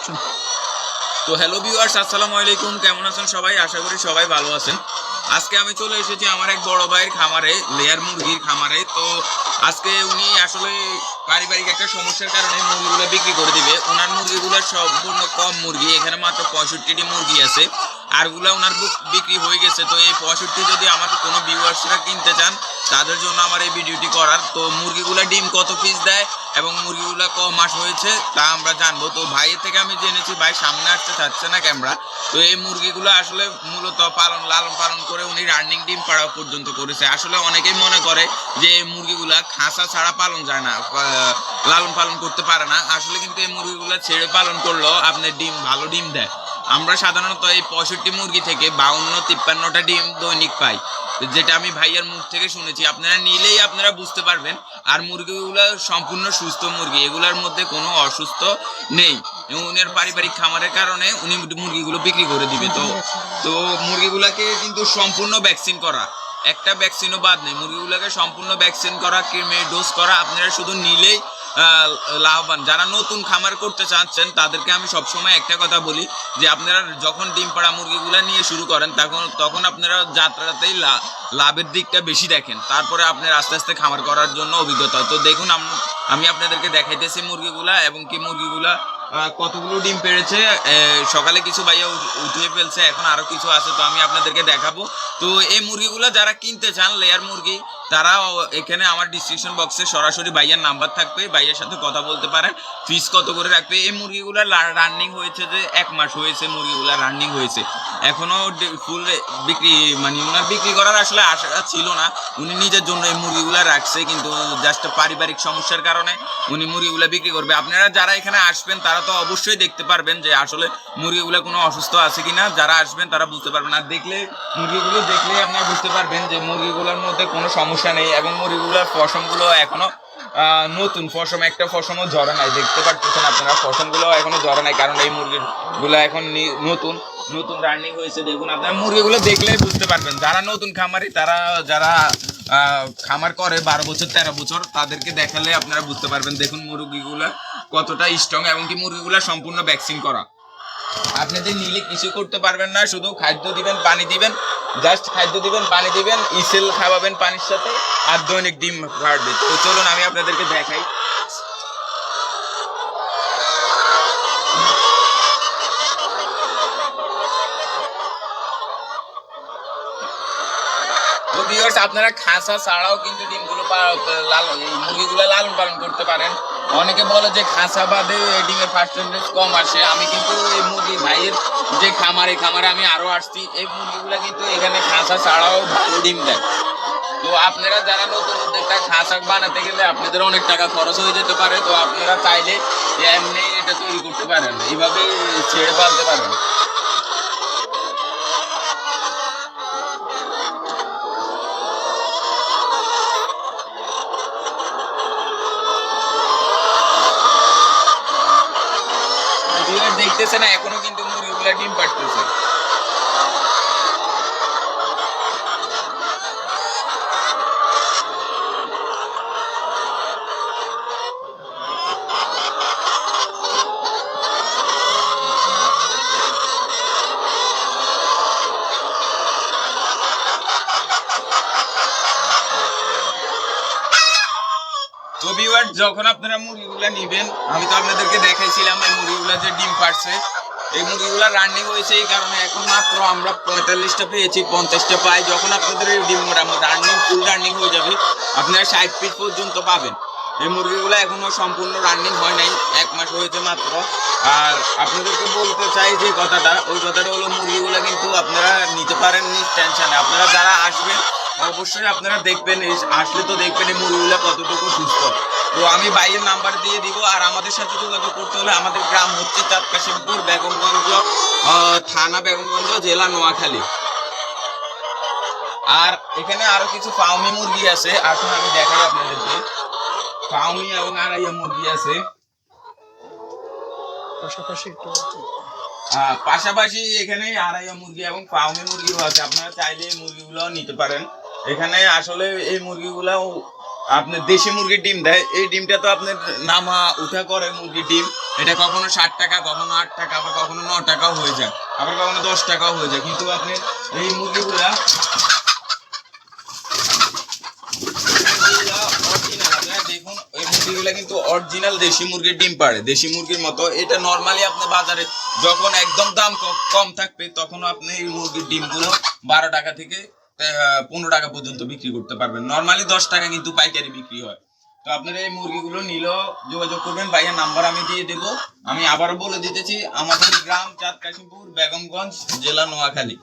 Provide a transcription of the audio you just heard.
Option তো hello viewers আসসালামু আলাইকুম। কেমন আছেন সবাই? আশা করি সবাই ভালো আছেন। আজকে আমি চলে এসেছি আমার এক বড় ভাইয়ের খামারে লেয়ার মুরগির খামারে। তো আজকে উনি আসলে পারিবারিক একটা সমস্যার কারণে মুরগিগুলো বিক্রি করে দিবে। ওনার মুরগিগুলো সম্পূর্ণ কম মুরগি, এখানে মাত্র পঁয়ষট্টিটি মুরগি আছে। আরগুলো ওনার বুক- বিক্রি হয়ে গেছে। তো এই পঁয়ষট্টি যদি আমার কোনো ভিউয়ার্সরা কিনতে চান, তাদের জন্য আমার এই ভিডিওটি করার। তো মুরগিগুলা ডিম কত পিস দেয় এবং মুরগিগুলা ক মাস হয়েছে তা আমরা জানব। তো ভাইয়ের থেকে আমি জেনেছি, ভাই সামনে আসতে চাচ্ছে না ক্যামেরা তো এই মুরগিগুলো আসলে মূলত পালন, লালন পালন করে উনি রানিং ডিম পাড়া পর্যন্ত করেছে। আসলে অনেকেই মনে করে যে এই মুরগিগুলা খাঁচা ছাড়া পালন যায় না লালন পালন করতে পারে না। আসলে কিন্তু এই মুরগিগুলা ছেড়ে পালন করলেও আপনার ডিম, ভালো ডিম দেয়। আমরা সাধারণত এই পঁয়ষট্টি মুরগি থেকে বাউন্ন, তিপ্পান্নটা ডিম দৈনিক পাই। যেটা আমি ভাইয়ার মুখ থেকে শুনেছি, আপনারা নিলেই আপনারা বুঝতে পারবেন। আর মুরগিগুলো সম্পূর্ণ সুস্থ মুরগি, এগুলোর মধ্যে কোনো অসুস্থ নেই। এবং উনার পারিবারিক খামারের কারণে উনি মুরগিগুলো বিক্রি করে দিবে। তো তো মুরগিগুলাকে কিন্তু সম্পূর্ণ ভ্যাকসিন করা। একটা ভ্যাকসিনও বাদ নেই। মুরগিগুলোকে সম্পূর্ণ ভ্যাকসিন করা, ক্রিমে ডোজ করা, আপনারা শুধু নিলেই লাভবান। যারা নতুন খামার করতে চাচ্ছেন, তাদেরকে আমি সবসময় একটা কথা বলি যে আপনারা যখন ডিম পাড়া মুরগিগুলো নিয়ে শুরু করেন, তখন তখন আপনারা যাত্রাতেই লাভের দিকটা বেশি দেখেন। তারপরে আপনার আস্তে আস্তে খামার করার জন্য অভিজ্ঞতা। তো দেখুন আম- আপনাদেরকে দেখাইতেছি মুরগিগুলা এবং কি মুরগিগুলা কতগুলো ডিম পেড়েছে? সকালে কিছু ভাইয়া উঠ- উঠিয়ে ফেলছে, এখন আরও কিছু আছে, তো আমি আপনাদেরকে দেখাবো। তো এই মুরগিগুলো যারা কিনতে চান লেয়ার মুরগি তারা এখানে আমার ডিসক্রিপশন বক্সে সরাসরি ভাইয়ার নাম্বার থাকবে, ভাইয়ের সাথে কথা বলতে পারেন ফিস কত করে রাখবে। এই মুরগিগুলো রানিং হয়েছে যে এক মাস হয়েছে মুরগিগুলো রানিং হয়েছে। এখনও ফুল বিক্রি মানে ওনার বিক্রি করার আসলে আশা ছিল না। উনি নিজের জন্য এই মুরগিগুলো রাখছে, কিন্তু জাস্ট পারিবারিক সমস্যার কারণে উনি মুরগিগুলো বিক্রি করবে। আপনারা যারা এখানে আসবেন, তারা তো অবশ্যই দেখতে পারবেন যে আসলে মুরগিগুলো কোনো অসুস্থ আছে কিনা। যারা আসবেন তারা বুঝতে পারবেন। আর দেখলে মুরগিগুলো দেখলেই আপনারা বুঝতে পারবেন যে মুরগিগুলোর মধ্যে কোনো সমস্যা নেই এবং মুরগিগুলোর পশমগুলো এখনও আহ, নতুন পশম একটা পশমও ঝরে নাই। দেখতে পাচ্ছেন আপনারা পশমগুলো এখনও ঝরে নাই কারণ এই মুরগিগুলো এখন নতুন নতুন রানিং হয়েছে। দেখুন আপনারা মুরগিগুলো দেখলেই বুঝতে পারবেন। যারা নতুন খামারি তারা যারা খামার করে বারো বছর তেরো বছর তাদেরকে দেখালে আপনারা বুঝতে পারবেন। দেখুন মুরগিগুলা কতটা স্ট্রং এবং কি মুরগিগুলো সম্পূর্ণ ভ্যাকসিন করা। আপনাদের নিলে কিছু করতে পারবেন না, শুধু খাদ্য দিবেন, পানি দিবেন জাস্ট খাদ্য দিবেন, পানি দিবেন ইসেল খাওয়াবেন পানির সাথে আর দৈনিক ডিম পাড়বে তো চলুন আমি আপনাদেরকে দেখাই। আপনারা খাসা ছাড়াও কিন্তু ডিমগুলো এই মুরগিগুলো লালন পালন করতে পারেন। অনেকে বলে যে খাসা বাদে এই ডিমের পার্সেন্টেজ কম আসে। আমি কিন্তু এই মুরগি ভাইয়ের যে খামারে খামারে আমি আরও আসছি, এই মুরগিগুলো কিন্তু এখানে খাসা ছাড়াও ভালো ডিম দেয়। তো আপনারা যারা নতুন উদ্যোগটা খাসা বানাতে গেলে আপনাদের অনেক টাকা খরচ হয়ে যেতে পারে। তো আপনারা চাইলে এমনি এটা তৈরি করতে পারেন। এইভাবে ছেড়ে পালতে পারেন। দেখতেছে না এখনও কিন্তু মুরগিগুলা ডিম পাড়তেছে। ভিউয়ার, যখন আপনারা মুরগিগুলা নিবেন, আমি তো আপনাদেরকে দেখাইছিলাম এই মুরগিগুলা যে ডিম পারছে এই মুরগিগুলা রানিং হয়েছে এই কারণে এখন মাত্র আমরা পঁয়তাল্লিশটা পেয়েছি, পঞ্চাশটা পাই। যখন আপনাদের এই ডিম রানিং ফুল রানিং হয়ে যাবে, আপনারা ষাট পিস পর্যন্ত পাবেন। এই মুরগিগুলো এখনও সম্পূর্ণ রানিং হয় নাই, এক মাস হয়েছে মাত্র। আর আপনাদেরকে বলতে চাই যে কথাটা, ওই কথাটা হলো মুরগিগুলো কিন্তু আপনারা নিতে পারেন নিজ টেনশনে আপনারা যারা আসবেন অবশ্যই আপনারা দেখবেন আসলে তো দেখবেন এই মুরগিগুলো কতটুকু সুস্থ। তো আমি বাইরের নাম্বার দিয়ে দিব আর আমাদের সাথে যোগাযোগ করতে হলে আমাদের গ্রাম হচ্ছে চাঁদকাশিমপুর বেগমগঞ্জ থানা বেগমগঞ্জ জেলা নোয়াখালী। আর এখানে আরও কিছু ফাউমি মুরগি আছে। আসুন আমি দেখাই আপনাদেরকে। ফাউমি এবং আড়াইয়া মুরগি আছে। পাশাপাশি একটু পাশাপাশি এখানে আড়াইয়া মুরগি এবং ফাউমি মুরগিও আছে। আপনারা চাইলে এই মুরগিগুলো নিতে পারেন। এখানে আসলে এই মুরগিগুলো আপনি দেশি মুরগির ডিম দেয়। এই ডিমটা তো আপনার নামা উঠা করে মুরগির ডিম। এটা কখনো ষাট টাকা, কখনো আট টাকা, আবার কখনো ন টাকাও হয়ে যায়। আবার কখনো দশ টাকাও হয়ে যায়। কিন্তু আপনি এই মুরগিগুলা দেখুন, এই মুরগিগুলা কিন্তু অরিজিনাল দেশি মুরগির ডিম পাড়ে, দেশি মুরগির মতো। এটা নর্মালি আপনি বাজারে যখন একদম দাম কম থাকবে, তখন আপনি এই মুরগির ডিমগুলো বারো টাকা থেকে পনেরো টাকা পর্যন্ত বিক্রি করতে পারবেন। নর্মালি দশ টাকা কিন্তু পাইকারি বিক্রি হয়। তো আপনারা এই মুরগিগুলো নিলেও যোগাযোগ করবেন। ভাইয়ের নাম্বার আমি দিয়ে দেবো। আমি আবারও বলে দিতেছি, আমাদের গ্রাম চাঁদ কাশিমপুর বেগমগঞ্জ, জেলা নোয়াখালী।